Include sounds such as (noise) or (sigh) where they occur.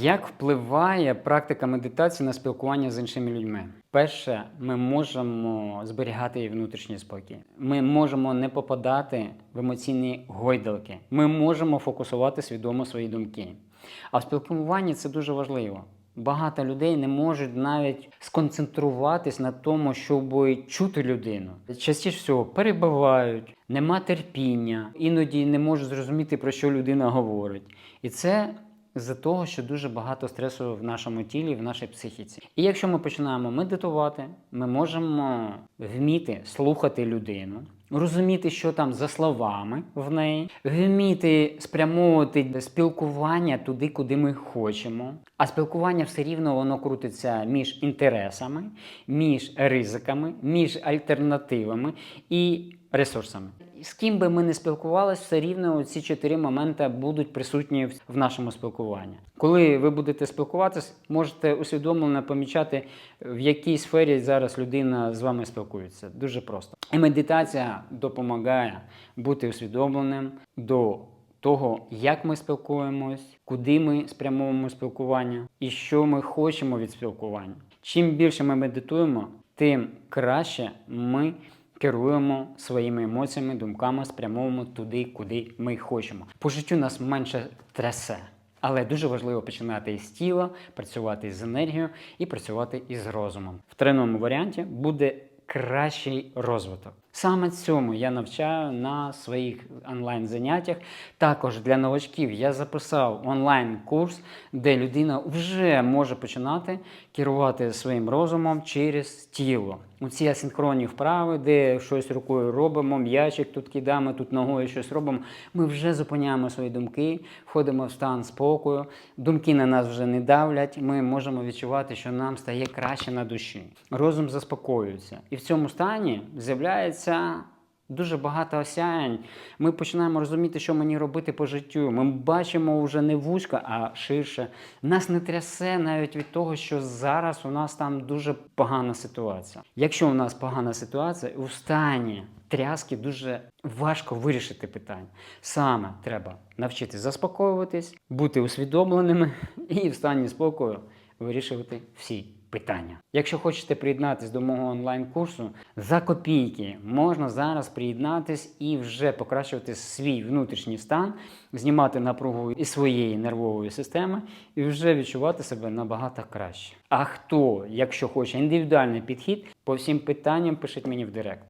Як впливає практика медитації на спілкування з іншими людьми? Перше, ми можемо зберігати її внутрішній спокій. Ми можемо не попадати в емоційні гойдалки. Ми можемо фокусувати свідомо свої думки. А в спілкуванні це дуже важливо. Багато людей не можуть навіть сконцентруватись на тому, щоб чути людину. Частіше всього перебивають, нема терпіння, іноді не можуть зрозуміти, про що людина говорить. І це з-за того, що дуже багато стресу в нашому тілі, в нашій психіці. І якщо ми починаємо медитувати, ми можемо вміти слухати людину, розуміти, що там за словами в неї, вміти спрямовувати спілкування туди, куди ми хочемо. А спілкування все рівно воно крутиться між інтересами, між ризиками, між альтернативами і ресурсами. З ким би ми не спілкувалися, все рівно ці чотири моменти будуть присутні в- нашому спілкуванні. Коли ви будете спілкуватися, можете усвідомлено помічати, в якій сфері зараз людина з вами спілкується. Дуже просто. І медитація допомагає бути усвідомленим до того, як ми спілкуємось, куди ми спрямовуємо спілкування і що ми хочемо від спілкування. Чим більше ми медитуємо, тим краще ми керуємо своїми емоціями, думками, спрямовуємо туди, куди ми хочемо. По життю нас менше трясе. Але дуже важливо починати із тіла, працювати з енергією і працювати із розумом. В треновому варіанті буде кращий розвиток. Саме цьому я навчаю на своїх онлайн-заняттях. Також для новачків я записав онлайн-курс, де людина вже може починати керувати своїм розумом через тіло. У ці асинхронні вправи, де щось рукою робимо, м'ячик тут кидаємо, тут ногою щось робимо. Ми вже зупиняємо свої думки, входимо в стан спокою. Думки на нас вже не давлять. Ми можемо відчувати, що нам стає краще на душі. Розум заспокоюється. І в цьому стані з'являється дуже багато осяянь. Ми починаємо розуміти, що мені робити по життю. Ми бачимо вже не вузько, а ширше. Нас не трясе навіть від того, що зараз у нас там дуже погана ситуація. Якщо у нас погана ситуація, у стані тряски дуже важко вирішити питання. Саме треба навчитися заспокоюватись, бути усвідомленими (laughs) і в стані спокою вирішувати всі питання. Якщо хочете приєднатись до мого онлайн-курсу за копійки, можна зараз приєднатись і вже покращувати свій внутрішній стан, знімати напругу із своєї нервової системи і вже відчувати себе набагато краще. А хто, якщо хоче індивідуальний підхід, по всім питанням пишіть мені в директ.